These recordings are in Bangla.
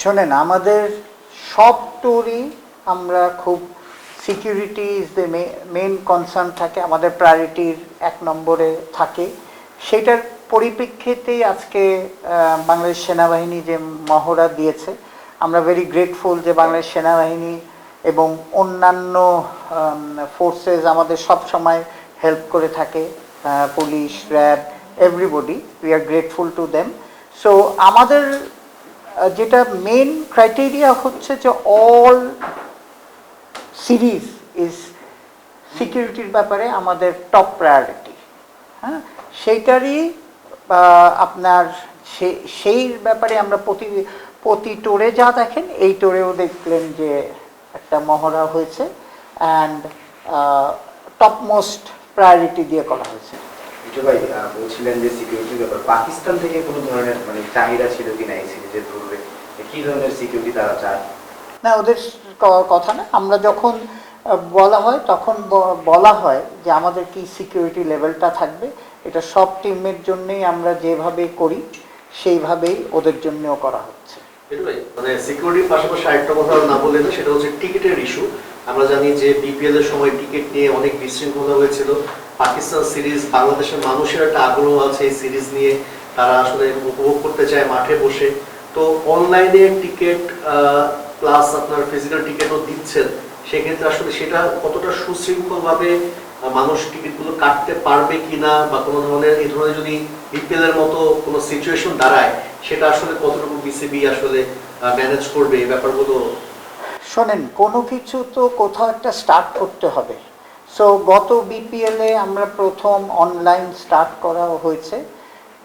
শোনেন, আমাদের সব ট্যুরই আমরা খুব security is the main concern থাকে, আমাদের প্রায়োরিটির এক নম্বরে থাকে। সেটার পরিপ্রেক্ষিতেই আজকে বাংলাদেশ সেনাবাহিনী যে মহড়া দিয়েছে, আমরা ভেরি গ্রেটফুল যে বাংলাদেশ সেনাবাহিনী এবং অন্যান্য ফোর্সেস আমাদের সব সময় হেল্প করে থাকে police RAB everybody we are grateful to them so আমাদের যেটা মেন ক্রাইটেরিয়া হচ্ছে যে অল সিরিজ ইজ সিকিউরিটির ব্যাপারে আমাদের টপ প্রায়োরিটি হ্যাঁ? সেইটারই আপনার সেই ব্যাপারে আমরা প্রতি প্রতি টোরে যা দেখেন, এই টোরেও দেখলেন যে একটা মহড়া হয়েছে। অ্যান্ড টপ মোস্ট প্রায়োরিটি দিয়ে করা হয়েছে। ভাই বলছিলেন যে সিকিউরিটির ব্যাপার। পাকিস্তান থেকে কোনো ধরনের মানে চাহিদা ছিল কিনা এই সিরিজের ধরবে কি ধরনের সিকিউরিটি তারা চায়? না ওদের কথা না। আমরা যখন বলা হয় তখন বলা হয় যে আমাদের কি সিকিউরিটি লেভেলটা থাকবে। এটা সব টিমের জন্যই আমরা যেভাবে করি সেইভাবেই ওদের জন্যও করা হচ্ছে। মানে সিকিউরিটির পাশাপাশি আরেকটা কথা না বললে সেটা হচ্ছে টিকিটের ইস্যু আমরা জানি যে বিপিএল এর সময় টিকিট নিয়ে অনেক বিশৃঙ্খলা হয়েছিল। পাকিস্তান সিরিজ, বাংলাদেশের মানুষের একটা আগ্রহ আছে এই সিরিজ নিয়ে। তারা আসলে উপভোগ করতে চায় মাঠে বসে। তো অনলাইনে টিকিট প্লাস আপনার ফিজিক্যাল টিকিটও দিচ্ছেন। সেক্ষেত্রে আসলে সেটা কতটা সুশৃঙ্খলভাবে মানুষ টিকিটগুলো কাটতে পারবে কিনা বা কোনো ধরনের এই ধরনের যদি বিপিএল এর মতো কোনো সিচুয়েশন দাঁড়ায়, সেটা আসলে কতটুকু বিসিবি আসলে ম্যানেজ করবে এই ব্যাপারগুলো শোনেন, কোনো কিছু তো কোথাও একটা স্টার্ট করতে হবে। সো গত বিপিএলে আমরা প্রথম অনলাইন স্টার্ট করা হয়েছে।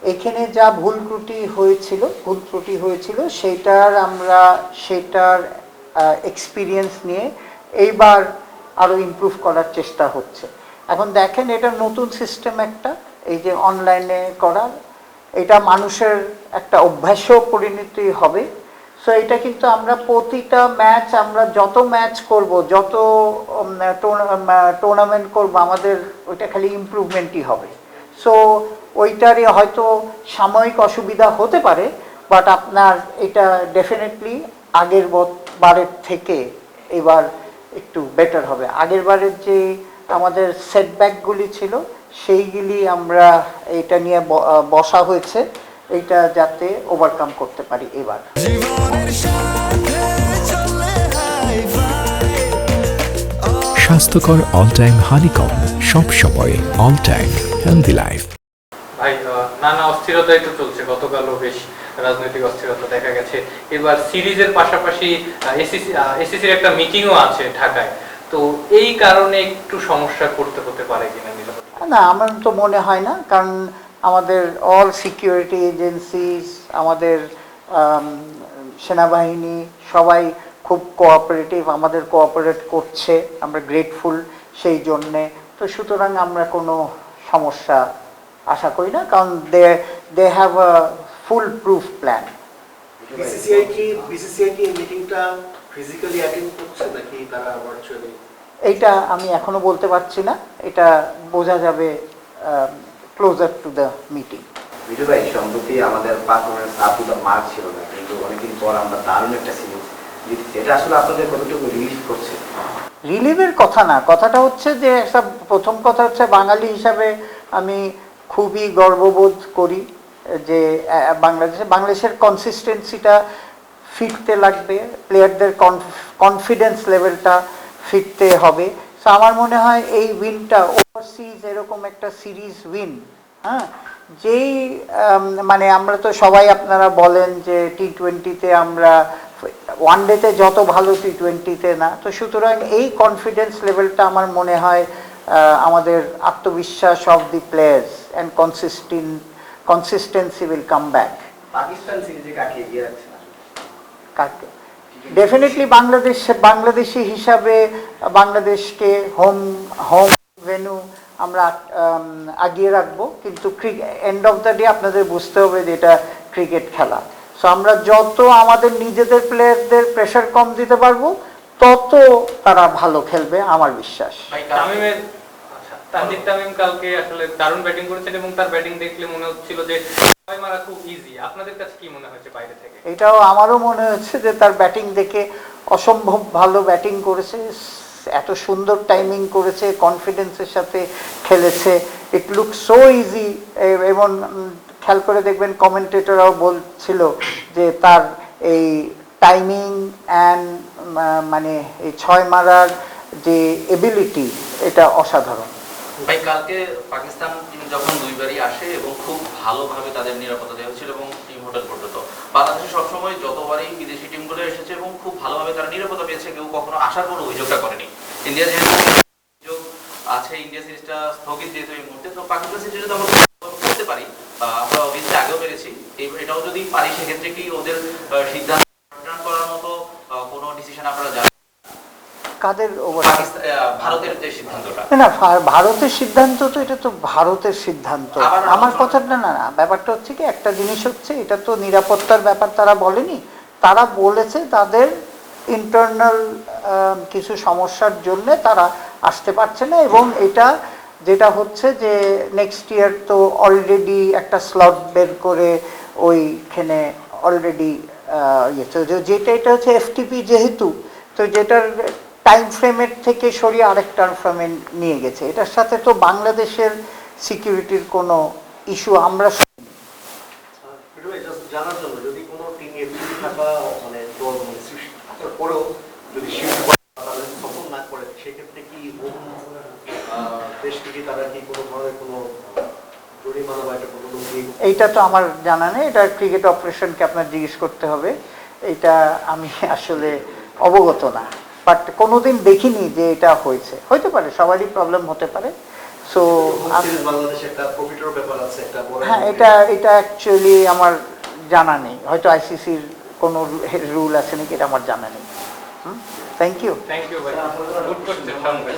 এখানে যা ভুল ত্রুটি হয়েছিল, ভুল ত্রুটি হয়েছিল, সেটার আমরা, সেটার এক্সপিরিয়েন্স নিয়ে এইবার আরও ইমপ্রুভ করার চেষ্টা হচ্ছে। এখন দেখেন, এটা নতুন সিস্টেম একটা, এই যে অনলাইনে করার এটা মানুষের একটা অভ্যাসেও পরিণতি হবে। সো এটা কিন্তু আমরা প্রতিটা ম্যাচ আমরা যত ম্যাচ করব, যত টুর্নামেন্ট করব, আমাদের ওইটা খালি ইমপ্রুভমেন্টই হবে। সো ওইটারই হয়তো সাময়িক অসুবিধা হতে পারে বাট আপনার এটা ডেফিনেটলি আগের বারের থেকে এবার একটু বেটার হবে। আগের বারের যে আমাদের সেটব্যাকগুলি ছিল, সেইগুলি আমরা এটা নিয়ে বসা হয়েছে, এটা যাতে ওভারকাম করতে পারি এবার। স্বাস্থ্যকর অল টাইম হানিকম সব সময় অল টাইম হেলদি লাইফ ভাই নানা অস্থিরতাই তো চলছে। গতকালও বেশ রাজনৈতিক অস্থিরতা দেখা গেছে। এবার সিরিজের পাশাপাশি এসিসি এসিসির একটা মিটিংও আছে ঢাকায়। তো এই কারণে একটু সমস্যা করতে হতে পারে কিনা না আমার তো মনে হয় না কারণ আমাদের অল সিকিউরিটি এজেন্সিস আমাদের আম, সেনাবাহিনী সবাই খুব কোঅপারেটিভ আমাদের কোঅপারেট করছে আমরা গ্রেটফুল সেই জন্যে। তো সুতরাং আমরা কোনো সমস্যা আশা করি না কারণ they they have a full proof plan BCCI কি বিসিসিআই কি মিটিংটা ফিজিক্যালি অ্যাটেন্ড করছে নাকি তারা ভার্চুয়ালি এইটা আমি এখনও বলতে পারছি না এটা বোঝা যাবে closer to the meeting Biju ভাই সম্প্রতি আমাদের পারফরমেন্স আবুদা মার ছিল না কিন্তু অনেকদিন পর আমরা দারুণ একটা জিতেছি এটা আসলে আপনাদের কতটুকু রিলিজ করছে? রিলিভের কথা না, কথাটা হচ্ছে যে একটা প্রথম কথা হচ্ছে বাঙালি হিসাবে আমি খুবই গর্ববোধ করি যে বাংলাদেশে, বাংলাদেশের কনসিস্টেন্সিটা ফিরতে লাগবে প্লেয়ারদের কনফিডেন্স লেভেলটা ফিরতে হবে। সো আমার মনে হয় এই উইনটা ওভারসিজ এরকম একটা সিরিজ উইন হ্যাঁ? যেই মানে আমরা তো সবাই আপনারা বলেন যে টি টোয়েন্টিতে আমরা ওয়ান ডেতে যত ভালো টি টোয়েন্টিতে না তো সুতরাং এই কনফিডেন্স লেভেলটা আমার মনে হয় আমাদের আত্মবিশ্বাস of the players and consistent consistency will come back Pakistan সিরিজে কাকে এগিয়ে কাকে? ডেফিনেটলি বাংলাদেশ বাংলাদেশি হিসাবে বাংলাদেশকে হোম হোম ভেনু আমরা আম, আগিয়ে রাখব। কিন্তু এন্ড অফ দ্য ডে আপনাদের বুঝতে হবে যে এটা ক্রিকেট খেলা। সো আমরা যত আমাদের নিজেদের প্লেয়ারদের প্রেশার কম দিতে পারব তত তারা ভালো খেলবে আমার বিশ্বাস। তামিমের আচ্ছা তানজিদ তামিম কালকে আসলে দারুণ ব্যাটিং করেছেন এবং তার ব্যাটিং দেখলে মনে হচ্ছিল যে মারা খুব ইজি আপনাদের কাছে কি মনে হয়েছে বাইরে থেকে? এটাও আমারও মনে হচ্ছে যে তার ব্যাটিং দেখে অসম্ভব ভালো ব্যাটিং করেছে এত সুন্দর টাইমিং করেছে কনফিডেন্সের সাথে খেলেছে। ইট লুক সো ইজি এবং খেয়াল করে দেখবেন কমেন্টেটররাও বলছিল যে তার এই টাইমিং অ্যান্ড মানে এই ছয় মারার যে এবিলিটি এটা অসাধারণ। ভাই, কালকে পাকিস্তান টিম যখন দুইবারই আসে এবং খুব ভালোভাবে তাদের নিরাপত্তা দেওয়া হয়েছিল এবং টিম হোটেল পর্যন্ত বাংলাদেশে সবসময় যতবারই বিদেশি টিমগুলো এসেছে এবং খুব ভালোভাবে তারা নিরাপত্তা পেয়েছে, কেউ কখনো আসার কোনো অভিযোগটা করেনি। ইন্ডিয়া যেহেতু আছে ইন্ডিয়া সিরিজটা স্থগিত যেহেতু এই মুহূর্তে, তো পাকিস্তান সিরিজে যদি আমরা করতে পারি বা আমরা আগেও পেরেছি। এটাও যদি পারি সেক্ষেত্রে কি ওদের সিদ্ধান্ত করার মতো কোনো ডিসিশন আপনারা জানেন কাদের ভারতের যে সিদ্ধান্তটা। না, ভারতের সিদ্ধান্ত তো এটা তো ভারতের সিদ্ধান্ত। আমার কথা না না না ব্যাপারটা হচ্ছে কি একটা জিনিস হচ্ছে এটা তো নিরাপত্তার ব্যাপার তারা বলেনি। তারা বলেছে তাদের ইন্টারনাল কিছু সমস্যার জন্য তারা আসতে পারছে না এবং এটা যেটা হচ্ছে যে নেক্সট ইয়ার তো অলরেডি একটা স্লট বের করে ওইখানে অলরেডি ইয়ে যেটা, এটা হচ্ছে এফটিপি যেহেতু, তো যেটার টাইম ফ্রেমের থেকে সরিয়ে আরেক টাইম ফ্রেমে নিয়ে গেছে। এটার সাথে তো বাংলাদেশের সিকিউরিটির কোনো ইস্যু আমরা জানার জন্য, যদি কোনো টিম এফসি থাকা মানে দল মানে পরেও যদি শিফট করে তাহলে সফল না করে সেক্ষেত্রে কি হোম আহ, দেশ থেকে তারা কি কোনো ধরনের কোনো জরিমানা বা একটা কোনো দিয়ে এইটা তো আমার জানা নেই এটা ক্রিকেট অপারেশনকে আপনার জিজ্ঞেস করতে হবে। এটা আমি আসলে অবগত না। বাট কোনোদিন দেখিনি যে এটা হয়েছে। হতে পারে সবারই প্রবলেম হতে পারে। সো বাংলাদেশে একটা প্রফিটের ব্যাপার আছে একটা হ্যাঁ এটা এটা অ্যাকচুয়ালি আমার জানা নেই। হয়তো আইসিসির কোনো রুল আছে নাকি এটা আমার জানা নেই। থ্যাংক ইউ থ্যাংক ইউ ভাই। ভাই